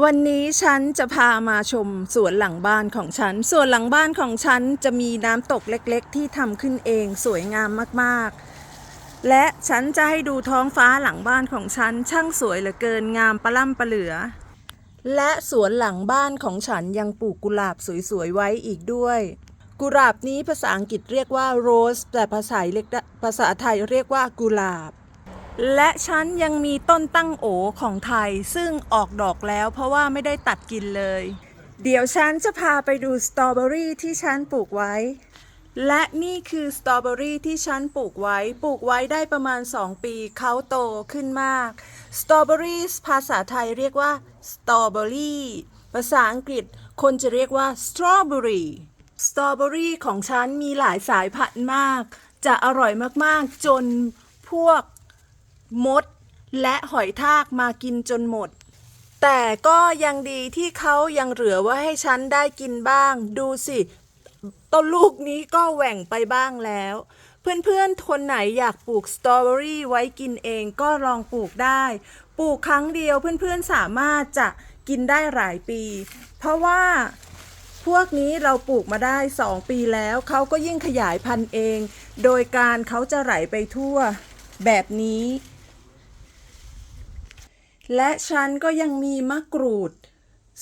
วันนี้ฉันจะพามาชมสวนหลังบ้านของฉัน สวนหลังบ้านของฉันจะมีน้ำตกเล็กๆ ที่ทำขึ้นเองสวยงามมากๆ และฉันจะให้ดูท้องฟ้าหลังบ้านของฉัน ช่างสวยเหลือเกินงามประล่ำประเหลือ และสวนหลังบ้านของฉันยังปลูกกุหลาบสวยๆไว้อีกด้วย กุหลาบนี้ภาษาอังกฤษเรียกว่าโรสแต่ภาษาภาษาไทยเรียกว่ากุหลาบ และฉันยังมีต้นตั้งโอของไทยซึ่งออกดอกแล้วเพราะว่าไม่ได้ตัดกินเลย เดี๋ยวฉันจะพาไปดูสตรอเบอรี่ที่ฉันปลูกไว้ และนี่คือสตรอเบอรี่ที่ฉันปลูกไว้ ปลูกไว้ได้ประมาณ 2 ปีเขาโตขึ้นมาก สตรอเบอรี่ภาษาไทยเรียกว่าสตรอเบอรี่ภาษาอังกฤษคนจะเรียกว่าสตรอเบอรี่สตรอเบอรี่ของฉันมีหลายสายพันธุ์มาก จะอร่อยมากๆ จนพวก มด และหอยทากมากินจนหมด แต่ก็ยังดีที่เขายังเหลือไว้ให้ฉันได้กินบ้าง ดูสิต้นลูกนี้ก็แหว่งไปบ้างแล้ว เพื่อนๆคนไหนอยากปลูกสตรอเบอรี่ไว้กินเองก็ลองปลูกได้ ปลูกครั้งเดียวเพื่อนๆสามารถจะกินได้หลายปี เพราะว่าพวกนี้เราปลูกมาได้ 2 ปีแล้วเขาก็ยิ่งขยายพันธุ์เอง โดยการเขาจะไหลไปทั่วแบบนี้ และฉันก็ยังมีมะกรูด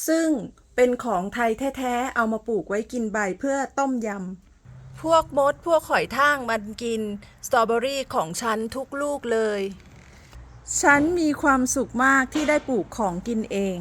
ซึ่งเป็นของไทยแท้ๆ เอามาปลูกไว้กินใบเพื่อต้มยำ พวกมดพวกหอยทากมันกิน สตรอเบอรี่ของฉันทุกลูกเลย ฉันมีความสุขมากที่ได้ปลูกของกินเอง